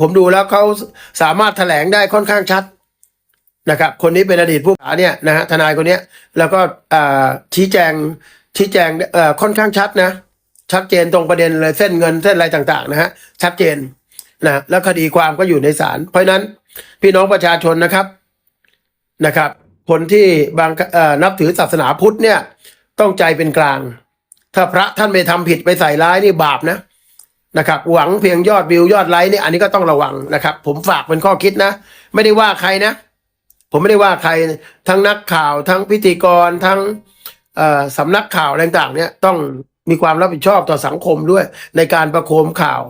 ผมดูแล้วเขาสามารถแถลงได้ค่อนข้างชัดนะครับ คนนี้เป็นอดีตผู้กำกับเนี่ยนะฮะทนายคนเนี้ยแล้วก็อ่าชี้แจงชี้แจงอ่อค่อนข้างชัดนะ ชัดเจนตรงประเด็นเลยเส้นเงินเส้นอะไรต่างๆนะฮะชัดเจนนะแล้วคดีความก็อยู่ในศาลเพราะนั้นพี่น้องประชาชนนะครับนะครับ คนที่บางอ่อนับถือศาสนาพุทธเนี่ยต้องใจเป็นกลาง ถ้าพระท่านไปทำผิดไปใส่ร้ายนี่บาปนะ นะครับหวังเพียงยอดวิวยอดไลค์นี่อันนี้ก็ต้องระวังนะครับ ผมฝากเป็นข้อคิดนะ ไม่ได้ว่าใครนะ ผมไม่ได้ว่าใครทั้งนักข่าวทั้งพิธีกรทั้งสำนักข่าวต่างๆ เนี่ยต้องมีความรับผิดชอบต่อสังคมด้วย ในการประโคมข่าว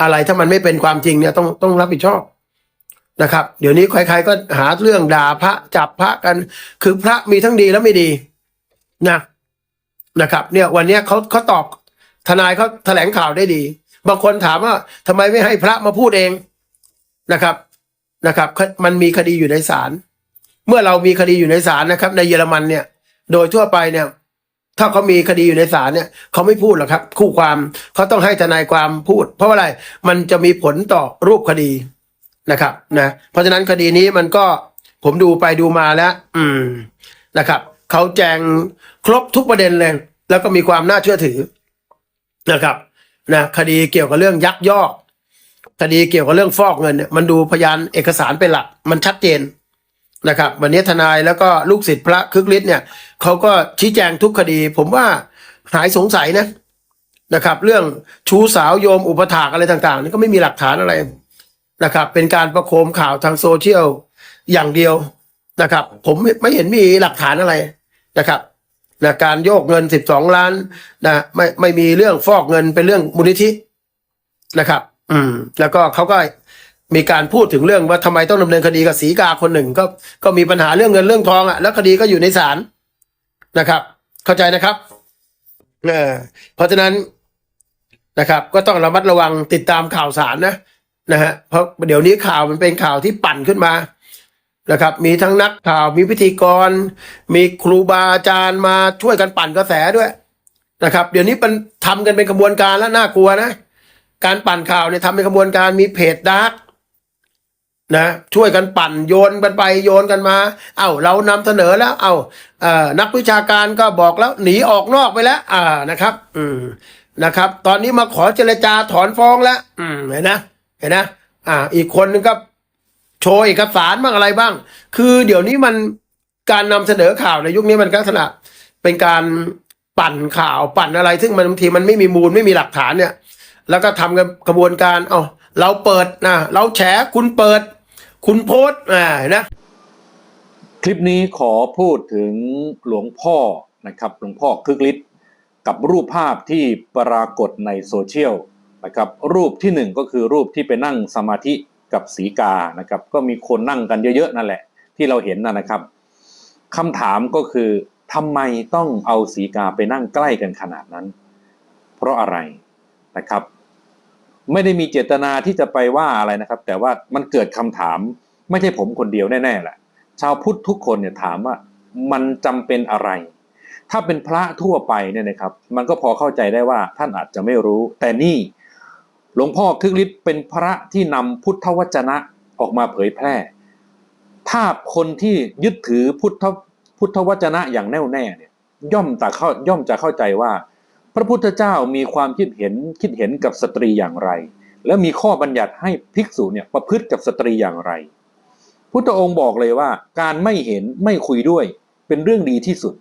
อะไรถ้ามันไม่เป็นความจริงเนี่ยต้องต้องรับผิดชอบนะครับ เดี๋ยวนี้ใครๆก็หาเรื่องด่าพระจับพระกัน คือพระมีทั้งดีและไม่ดีนะนะครับ เนี่ยวันนี้เขาเขาตอบ ทนายเขาแถลงข่าวได้ดี บางคนถามว่าทำไมไม่ให้พระมาพูดเองนะครับนะครับ มันมีคดีอยู่ในศาลเมื่อเรามีคดีอยู่ในศาลนะครับ ในเยอรมันเนี่ย โดยทั่วไปเนี่ย ถ้าเขามีคดีอยู่ในศาลเนี่ยเขาไม่พูดหรอกครับ คู่ความเขาต้องให้ทนายความพูด เพราะอะไรมันจะมีผลต่อรูปคดีนะครับนะเพราะฉะนั้นคดีนี้มันก็ผมดูไปดูมาแล้ว อืมนะครับเขาแจงครบทุกประเด็นเลย แล้วก็มีความน่าเชื่อถือ นะครับนะคดีเกี่ยวกับเรื่องยักยอกคดีเกี่ยวกับเรื่องฟอกเงินเนี่ยมันดูพยานเอกสารเป็นหลักมันชัดเจนนะครับ วันนี้ทนายแล้วก็ลูกศิษย์พระคึกฤทธิ์เนี่ยเขาก็ชี้แจงทุกคดี ผมว่าหายสงสัยนะนะครับ เรื่องชู้สาวโยมอุปถากอะไรต่างๆนี่ก็ไม่มีหลักฐานอะไรนะครับ เป็นการประโคมข่าวทางโซเชียลอย่างเดียวนะครับ ผมไม่ไม่เห็นมีหลักฐานอะไรนะครับ นะการโยกเงินสิบสองล้านนะไม่ไม่มีเรื่องฟอกเงินเป็นเรื่องมูลนิธินะครับ อืม แล้วก็เขาก็มีการพูดถึงเรื่องว่าทำไมต้องดำเนินคดีกับสีกาคนหนึ่ง ก็ก็มีปัญหาเรื่องเงินเรื่องทองอะแล้วคดีก็อยู่ในศาลนะครับ เข้าใจนะครับเออเพราะฉะนั้นนะครับ ก็ต้องระมัดระวังติดตามข่าวสารนะนะฮะเพราะเดี๋ยวนี้ข่าวมันเป็นข่าวที่ปั่นขึ้นมา นะครับ มีทั้งนักข่าว มีพิธีกร มีครูบาอาจารย์มาช่วยกันปั่นกระแสด้วยนะครับ เดี๋ยวนี้มันทำกันเป็นขบวนการแล้วน่ากลัวนะ การปั่นข่าวเนี่ยทำเป็นขบวนการมีเพจดาร์กนะช่วยกันปั่นโยนกันไปโยนกันมา เอ้าเรานำเสนอแล้ว เอ้าเอ่อนักวิชาการก็บอกแล้วหนีออกนอกไปแล้ว อ่านะครับ อืมนะครับ ตอนนี้มาขอเจรจาถอนฟ้องแล้ว อืมเห็นนะเห็นนะ อ่า อีกคนนึงก็ โชว์เอกสารบ้างอะไรบ้าง คือเดี๋ยวนี้มันการนำเสนอข่าวในยุคนี้มันลักษณะเป็นการปั่นข่าวปั่นอะไร ซึ่งมันบางทีมันไม่มีมูลไม่มีหลักฐานเนี่ย แล้วก็ทำกันกระบวนการเอาเราเปิดนะเราแฉคุณเปิด คุณโพสอ่านนะคลิปนี้ขอพูดถึงหลวงพ่อนะครับหลวงพ่อคึกฤทธิ์กับรูปภาพที่ปรากฏในโซเชียลนะครับรูปที่หนึ่งก็คือรูปที่ไปนั่งสมาธิ กับสีกานะครับ ก็มีคนนั่งกันเยอะๆนั่นแหละ ที่เราเห็นนะนะครับคำถามก็คือทำไมต้องเอาสีกาไปนั่งใกล้กันขนาดนั้น เพราะอะไรนะครับ ไม่ได้มีเจตนาที่จะไปว่าอะไรนะครับ แต่ว่ามันเกิดคำถาม ไม่ใช่ผมคนเดียวแน่ๆแหละชาวพุทธทุกคนเนี่ยถามว่ามันจำเป็นอะไร ถ้าเป็นพระทั่วไปเนี่ยนะครับ มันก็พอเข้าใจได้ว่าท่านอาจจะไม่รู้ แต่นี่ หลวงพ่อคึกฤทธิ์เป็นพระที่นำพุทธวจนะออกมาเผยแพร่ ถ้าคนที่ยึดถือพุทธพุทธวจนะอย่างแน่วแน่เนี่ยย่อมจะเข้าย่อมจะเข้าใจว่า พระพุทธเจ้ามีความคิดเห็นคิดเห็นกับสตรีอย่างไร และมีข้อบัญญัติให้ภิกษุเนี่ยประพฤติกับสตรีอย่างไร พุทธองค์บอกเลยว่า การไม่เห็นไม่คุยด้วยเป็นเรื่องดีที่สุด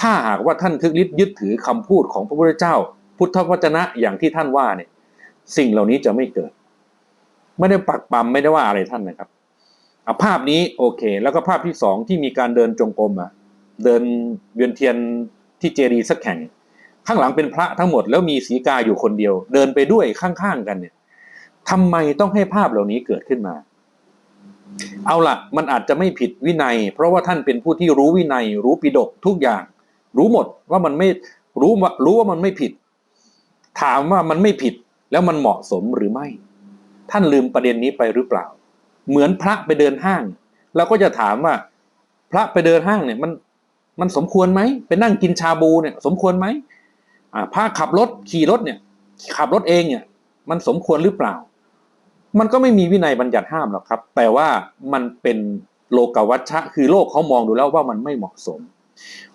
ถ้าหากว่าท่านคึกฤทธิ์ยึดถือคำพูดของพระพุทธเจ้า พุทธวจนะอย่างที่ท่านว่าเนี่ย สิ่งเหล่านี้จะไม่เกิด ไม่ได้ปักปั๊มไม่ได้ว่าอะไรท่านนะครับอภาพนี้โอเค แล้วก็ภาพที่สองที่มีการเดินจงกรมอะเดินเวียนเทียนที่เจดีย์สักแข่ง ข้างหลังเป็นพระทั้งหมด แล้วมีสีกาอยู่คนเดียว เดินไปด้วยข้างๆกันเนี่ยทำไมต้องให้ภาพเหล่านี้เกิดขึ้นมา เอาล่ะมันอาจจะไม่ผิดวินัย เพราะว่าท่านเป็นผู้ที่รู้วินัย รู้ปิฎกทุกอย่าง รู้หมดว่ามันไม่รู้ว่ารู้ว่ามันไม่ผิด ถามว่ามันไม่ผิด แล้วมันเหมาะสมหรือไม่ ท่านลืมประเด็นนี้ไปหรือเปล่า เหมือนพระไปเดินห้างเราก็จะถามว่า พระไปเดินห้างเนี่ยมันมันสมควรไหมไปนั่งกินชาบูเนี่ย สมควรไหมอ่าพระขับรถขี่รถเนี่ย ขับรถเองเนี่ย มันสมควรหรือเปล่า มันก็ไม่มีวินัยบัญญัติห้ามหรอกครับ แต่ว่ามันเป็นโลกวัชชะ คือโลกเขามองดูแล้วว่ามันไม่เหมาะสม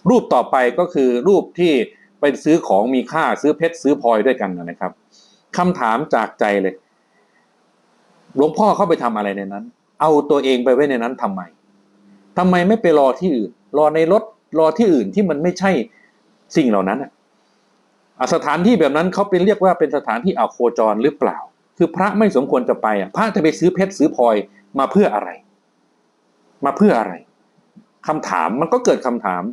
รูปต่อไปก็คือรูปที่ไปซื้อของมีค่าซื้อเพชรซื้อพลอยด้วยกันนะครับ คำถามจากใจเลยหลวงพ่อเข้าไปทำอะไรในนั้น เอาตัวเองไปไว้ในนั้นทำไมทำไมไม่ไปรอที่อื่น รอในรถรอที่อื่นที่มันไม่ใช่สิ่งเหล่านั้นอะสถานที่แบบนั้นเขาเป็นเรียกว่าเป็นสถานที่อาโคจรหรือเปล่า คือพระไม่สมควรจะไปอะพระจะไปซื้อเพชรซื้อพลอยมาเพื่ออะไร มาเพื่ออะไรคำถามมันก็เกิดคำถาม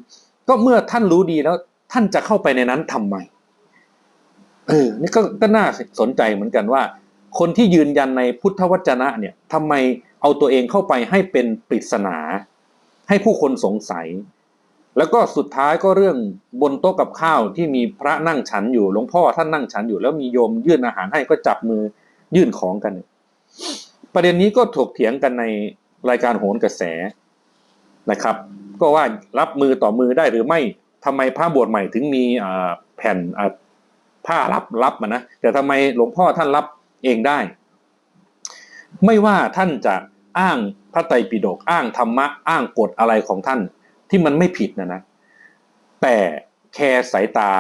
ก็เมื่อท่านรู้ดีแล้ว ท่านจะเข้าไปในนั้นทำไม เออนี่ก็ก็น่าสนใจเหมือนกันว่า คนที่ยืนยันในพุทธวจนะเนี่ยทำไมเอาตัวเองเข้าไปให้เป็นปริศนา ให้ผู้คนสงสัย แล้วก็สุดท้ายก็เรื่องบนโต๊ะกับข้าวที่มีพระนั่งฉันอยู่หลวงพ่อท่านนั่งฉันอยู่ แล้วมีโยมยื่นอาหารให้ก็จับมือยื่นของกัน ประเด็นนี้ก็ถกเถียงกันในรายการโหนกระแสนะครับ ก็ว่ารับมือต่อมือได้หรือไม่ทำไมพระบวชใหม่ถึงมีแผ่น อ่าผ้ารับรับมานะแต่ทำไมหลวงพ่อท่านรับเองได้ ไม่ว่าท่านจะอ้างพระไตรปิฎกอ้างธรรมะอ้างกฎอะไรของท่านที่มันไม่ผิดนะนะ แต่แคร์สายตา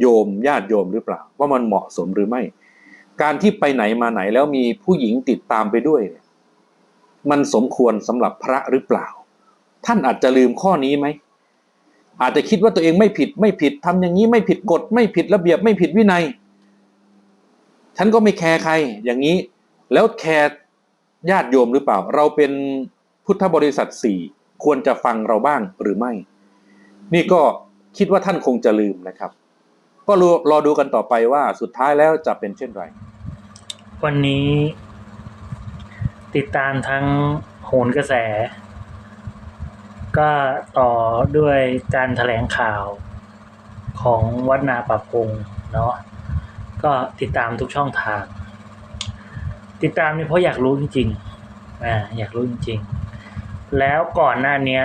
โยมญาติโยมหรือเปล่า ว่ามันเหมาะสมหรือไม่ การที่ไปไหนมาไหนแล้วมีผู้หญิงติดตามไปด้วยเนี่ยมันสมควรสำหรับพระหรือเปล่า ท่านอาจจะลืมข้อนี้ไหม อาจจะคิดว่าตัวเองไม่ผิดไม่ผิดทำอย่างนี้ไม่ผิดกฎไม่ผิดระเบียบไม่ผิดวินัย ฉันก็ไม่แคร์ใครอย่างนี้ แล้วแคร์ญาติโยมหรือเปล่า เราเป็นพุทธบริษัทสี่ควรจะฟังเราบ้างหรือไม่ นี่ก็คิดว่าท่านคงจะลืมนะครับ ก็รอรอดูกันต่อไปว่าสุดท้ายแล้วจะเป็นเช่นไร วันนี้ ติดตามทั้งโหนกระแส ก็ต่อด้วยการแถลงข่าวของวัดนาป่าพงเนาะก็ติดตามทุกช่องทาง ติดตามนี่เพราะอยากรู้จริงๆอ่าอยากรู้จริงๆ แล้วก่อนหน้านี้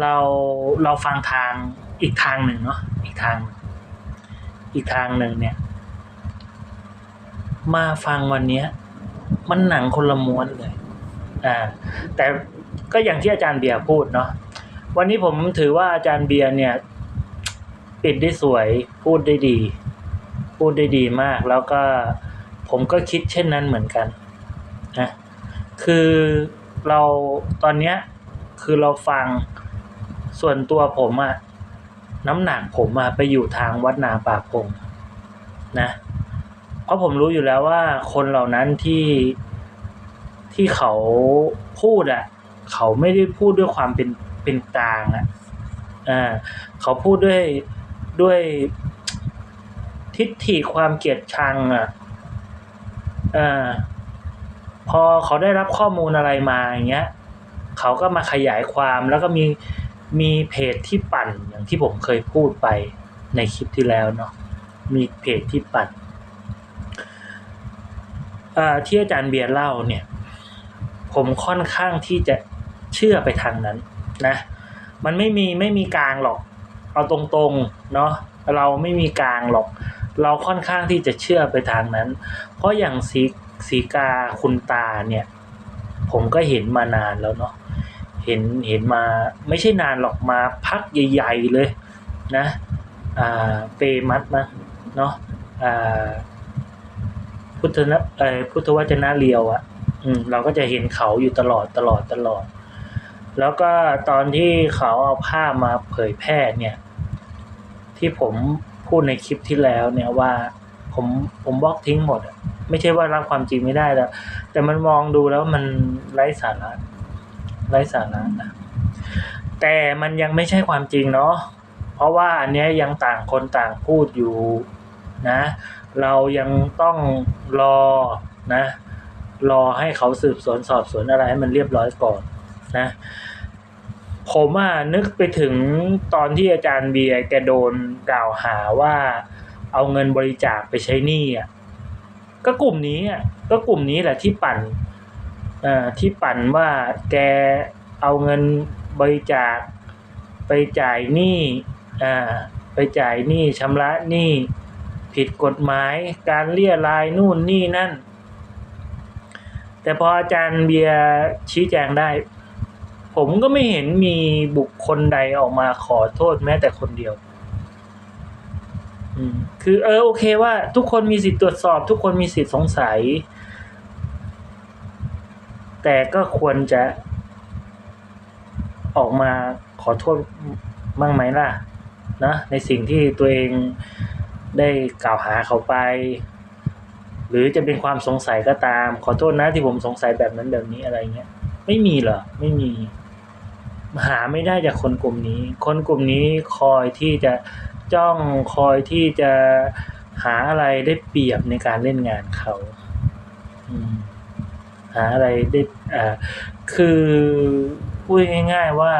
เราเราฟังทางอีกทางหนึ่งเนาะอีกทาง อีกทางหนึ่งเนี่ย มาฟังวันนี้มันหนังคนละม้วนเลยอ่าแต่ ก็อย่างที่อาจารย์เบียร์พูดเนาะวันนี้ผมถือว่าอาจารย์เบียร์เนี่ย ปิดได้สวยพูดได้ดี พูดได้ดีมาก แล้วก็ผมก็คิดเช่นนั้นเหมือนกันนะคือเราตอนเนี้ยคือเราฟังส่วนตัวผมอะน้ำหนักผมอะไปอยู่ทางวัดนาป่าพงนะเพราะผมรู้อยู่แล้วว่าคนเหล่านั้นที่ที่เขาพูดอะ เขาไม่ได้พูดด้วยความเป็นเป็นกลางอะอ่าเขาพูดด้วยด้วยทิฏฐิความเกลียดชังอะอ่าพอเขาได้รับข้อมูลอะไรมาอย่างเงี้ย เขาก็มาขยายความแล้วก็มีมีเพจที่ปั่นอย่างที่ผมเคยพูดไปในคลิปที่แล้วเนาะมีเพจที่ปั่นที่อาจารย์เบียร์เล่าเนี่ย ผมค่อนข้างที่จะ เชื่อไปทางนั้นนะ มันไม่มีไม่มีกลางหรอก เอาตรงๆเนาะเราไม่มีกลางหรอก เราค่อนข้างที่จะเชื่อไปทางนั้น เพราะอย่างสีสีกาคุณตาเนี่ย ผมก็เห็นมานานแล้วเนาะเห็นเห็นมาไม่ใช่นานหรอกมาพักใหญ่ๆเลยนะอ่าเฟมัสนะเนาะอ่าพุทธนะเอ่อพุทธวจนะเรียวอะ่ะ อืมเราก็จะเห็นเขาอยู่ตลอดตลอดตลอด แล้วก็ตอนที่เขาเอาภาพมาเผยแพร่เนี่ย ที่ผมพูดในคลิปที่แล้วเนี่ยว่าผมผมบล็อกทิ้งหมดอะไม่ใช่ว่ารับความจริงไม่ได้แล้ว แต่มันมองดูแล้วมันไร้สาระไร้สาระนะแต่มันยังไม่ใช่ความจริงเนาะเพราะว่าอันนี้ยังต่างคนต่างพูดอยู่นะ เรายังต้องรอนะ รอให้เขาสืบสวนสอบสวนอะไรให้มันเรียบร้อยก่อน นะผมอะนึกไปถึงตอนที่อาจารย์เบียร์แกโดนกล่าวหาว่าเอาเงินบริจาคไปใช้หนี้อะก็กลุ่มนี้อะก็กลุ่มนี้แหละที่ปั่นเอ่อที่ปั่นว่าแกเอาเงินบริจาคไปจ่ายหนี้อ่าไปจ่ายหนี้ชำระหนี้ผิดกฎหมายการเลี่ยรายนู่นนี่นั่น แต่พออาจารย์เบียร์ชี้แจงได้ ผมก็ไม่เห็นมีบุคคลใดออกมาขอโทษแม้แต่คนเดียวคือเออโอเคว่า ทุกคนมีสิทธิ์ตรวจสอบ ทุกคนมีสิทธิ์สงสัย แต่ก็ควรจะ ออกมาขอโทษบ้างไหมล่ะ นะ ในสิ่งที่ตัวเองได้กล่าวหาเขาไป หรือจะเป็นความสงสัยก็ตาม ขอโทษนะที่ผมสงสัยแบบนั้นแบบนี้อะไรเงี้ย ไม่มีเหรอ ไม่มี หาไม่ได้จากคนกลุ่มนี้ คนกลุ่มนี้คอยที่จะจ้องคอยที่จะหาอะไรได้เปรียบในการเล่นงานเขาหาอะไรได้อ่าคือพูดง่าย ๆว่า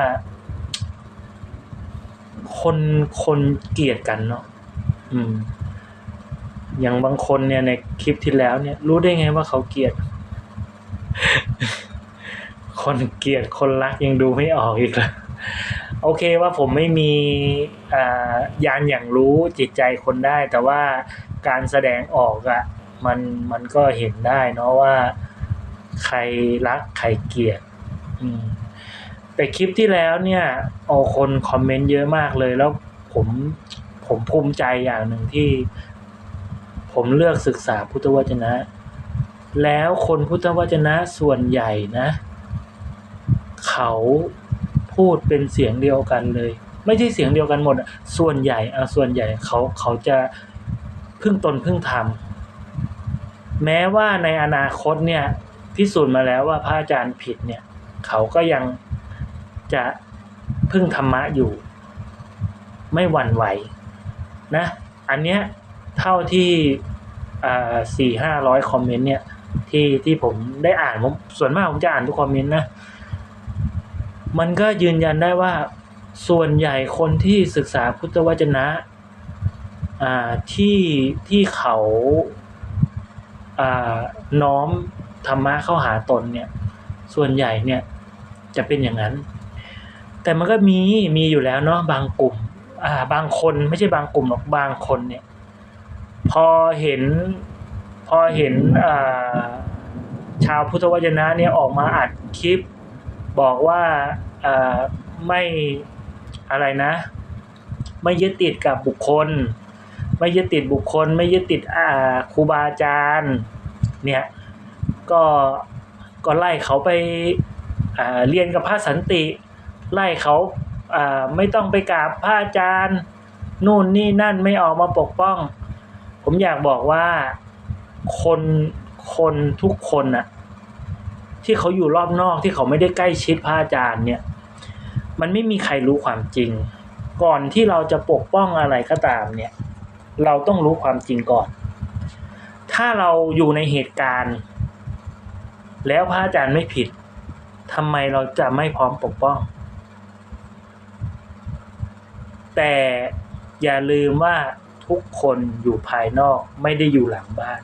คนคนเกลียดกันเนาะอืม อย่างบางคนเนี่ยในคลิปที่แล้วเนี่ย รู้ได้ไงว่าเขาเกลียด คนเกลียดคนรักยังดูไม่ออกอีกเลยโอเคว่าผมไม่มียานอย่างรู้จิตใจคนได้ แต่ว่าการแสดงออกอะมันมันก็เห็นได้เนาะว่าใครรักใครเกลียดแต่คลิปที่แล้วเนี่ยเอาคนคอมเมนต์เยอะมากเลย แล้วผมผมภูมิใจอย่างหนึ่งที่ ผมเลือกศึกษาพุทธวจนะ แล้วคนพุทธวจนะส่วนใหญ่นะ เขาพูดเป็นเสียงเดียวกันเลย ไม่ใช่เสียงเดียวกันหมด ส่วนใหญ่อาส่วนใหญ่เขาเขาจะพึ่งตนพึ่งธรรมแม้ว่าในอนาคตเนี่ยพิสูจน์มาแล้วว่าพระอาจารย์ผิดเนี่ย เขาก็ยังจะพึ่งธรรมะอยู่ ไม่หวั่นไหวนะ อันเนี้ยเท่าที่สี่ห้าร้อยคอมเมนต์เนี่ยที่ที่ผมได้อ่านผมส่วนมากผมจะอ่านทุกคอมเมนต์นะ มันก็ยืนยันได้ว่าส่วนใหญ่คนที่ศึกษาพุทธวจนะที่ที่เขาาน้อมธรรมะเข้าหาตนเนี่ย ส่วนใหญ่เนี่ยจะเป็นอย่างนั้น แต่มันก็มีมีอยู่แล้วเนาะบางกลุ่มาบางคนไม่ใช่บางกลุ่มหรอกบางคนเนี่ย พอเห็นพอเห็นาชาวพุทธวจนะเนี่ยออกมาอัดคลิป บอกว่าไม่อะไรนะ ไม่ยึดติดกับบุคคล ไม่ยึดติดบุคคล ไม่ยึดติดครูบาอาจารย์เนี่ยก็ก็ไล่เขาไปอ่าเรียนกับพระสันติ ไล่เขาอ่าไม่ต้องไปกราบพระอาจารย์นู่นนี่นั่นไม่ออกมาปกป้อง ผมอยากบอกว่าคนคนทุกคนน่ะ ที่เขาอยู่รอบนอกที่เขาไม่ได้ใกล้ชิดพระอาจารย์เนี่ย มันไม่มีใครรู้ความจริง ก่อนที่เราจะปกป้องอะไรก็ตามเนี่ย เราต้องรู้ความจริงก่อน ถ้าเราอยู่ในเหตุการณ์ แล้วพระอาจารย์ไม่ผิดทำไมเราจะไม่พร้อมปกป้อง แต่อย่าลืมว่าทุกคนอยู่ภายนอกไม่ได้อยู่หลังบ้าน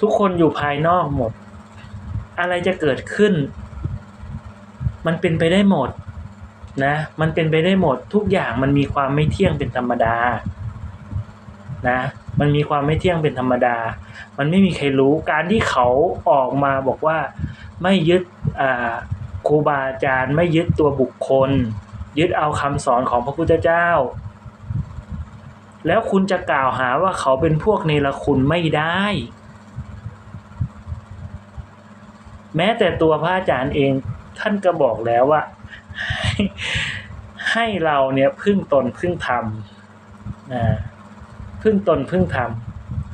ทุกคนอยู่ภายนอกหมด อะไรจะเกิดขึ้น มันเป็นไปได้หมดนะ มันเป็นไปได้หมดทุกอย่างมันมีความไม่เที่ยงเป็นธรรมดานะ มันมีความไม่เที่ยงเป็นธรรมดา มันไม่มีใครรู้การที่เขาออกมาบอกว่าไม่ยึดอ่าครูบาอาจารย์ ไม่ยึดตัวบุคคล ยึดเอาคำสอนของพระพุทธเจ้า แล้วคุณจะกล่าวหาว่าเขาเป็นพวกเนรคุณไม่ได้ แม้แต่ตัวพระอาจารย์เองท่านก็บอกแล้วว่า ให้เราเนี่ยพึ่งตนพึ่งธรรมนะพึ่งตนพึ่งธรรม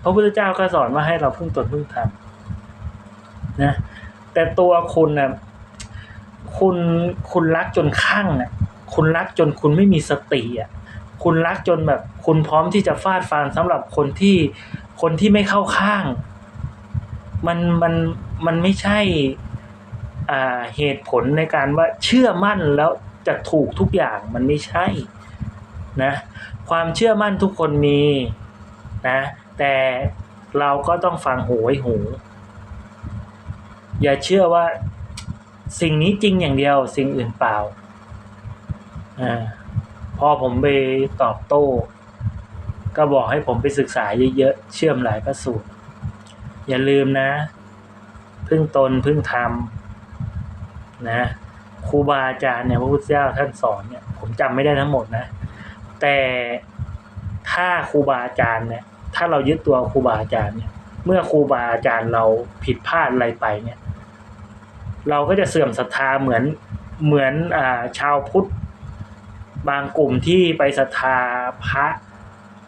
พระพุทธเจ้าก็สอนว่าให้เราพึ่งตนพึ่งธรรมนะแต่ตัวคุณนะคุณคุณรักจนข้างอะคุณรักจนคุณไม่มีสติอะคุณรักจนแบบ คุณพร้อมที่จะฟาดฟันสำหรับคนที่คนที่ไม่เข้าข้าง มันมัน มันไม่ใช่เหตุผลในการว่าเชื่อมั่นแล้วจะถูกทุกอย่างมันไม่ใช่นะความเชื่อมั่นทุกคนมีนะแต่เราก็ต้องฟังหูไว้หู อย่าเชื่อว่าสิ่งนี้จริงอย่างเดียวสิ่งอื่นเปล่าอพอผมไปตอบโต้ ก็บอกให้ผมไปศึกษาเยอะๆ เชื่อมหลายพระสูตร อย่าลืมนะ พึ่งตนพึ่งธรรมนะครูบาอาจารย์เนี่ยพระพุทธเจ้าท่านสอนเนี่ย ผมจำไม่ได้ทั้งหมดนะ แต่ถ้าครูบาอาจารย์เนี่ย ถ้าเรายึดตัวครูบาอาจารย์เนี่ย เมื่อครูบาอาจารย์เราผิดพลาดอะไรไปเนี่ย เราก็จะเสื่อมศรัทธาเหมือนเหมือนอ่าชาวพุทธบางกลุ่มที่ไปศรัทธาพระ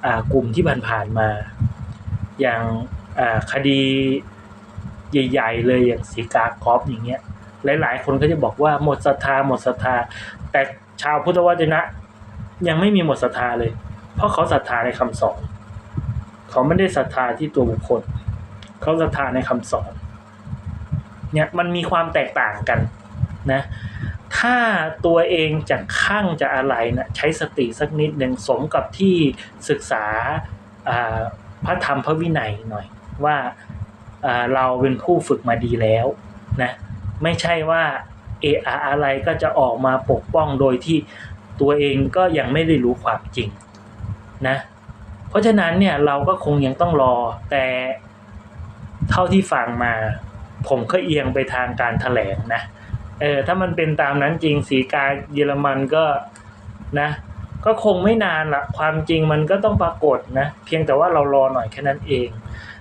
อ่ากลุ่มที่ผ่านๆมา อย่างอ่าคดี ใหญ่ๆเลยอย่างสีกากอฟอย่างเงี้ย หลายๆ คนก็จะบอกว่าหมดศรัทธาหมดศรัทธา แต่ชาวพุทธวจนะ ยังไม่มีหมดศรัทธาเลย เพราะเขาศรัทธาในคำสอน เขาไม่ได้ศรัทธาที่ตัวบุคคล เขาศรัทธาในคำสอน เนี่ยมันมีความแตกต่างกันนะถ้าตัวเองจะข้างจะอะไรนะใช้สติสักนิดหนึ่งสมกับที่ศึกษาพระธรรมพระวินัยหน่อย ว่า เราเป็นผู้ฝึกมาดีแล้วนะไม่ใช่ว่าเอออะไรก็จะออกมาปกป้องโดยที่ตัวเองก็ยังไม่ได้รู้ความจริงนะเพราะฉะนั้นเนี่ยเราก็คงยังต้องรอแต่เท่าที่ฟังมา ผมก็เอียงไปทางการแถลงนะเออถ้ามันเป็นตามนั้นจริงสีกาเยอรมันก็นะก็คงไม่นานละความจริงมันก็ต้องปรากฏนะเพียงแต่ว่าเรารอหน่อยแค่นั้นเอง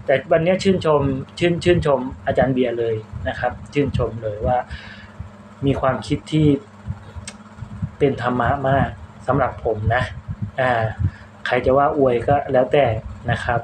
แต่วันนี้ชื่นชมชื่นชื่นชมอาจารย์เบียร์เลยนะครับ ชื่นชมเลยว่า มีความคิดที่เป็นธรรมะมากสำหรับผมนะอ่าใครจะว่าอวยก็แล้วแต่นะครับ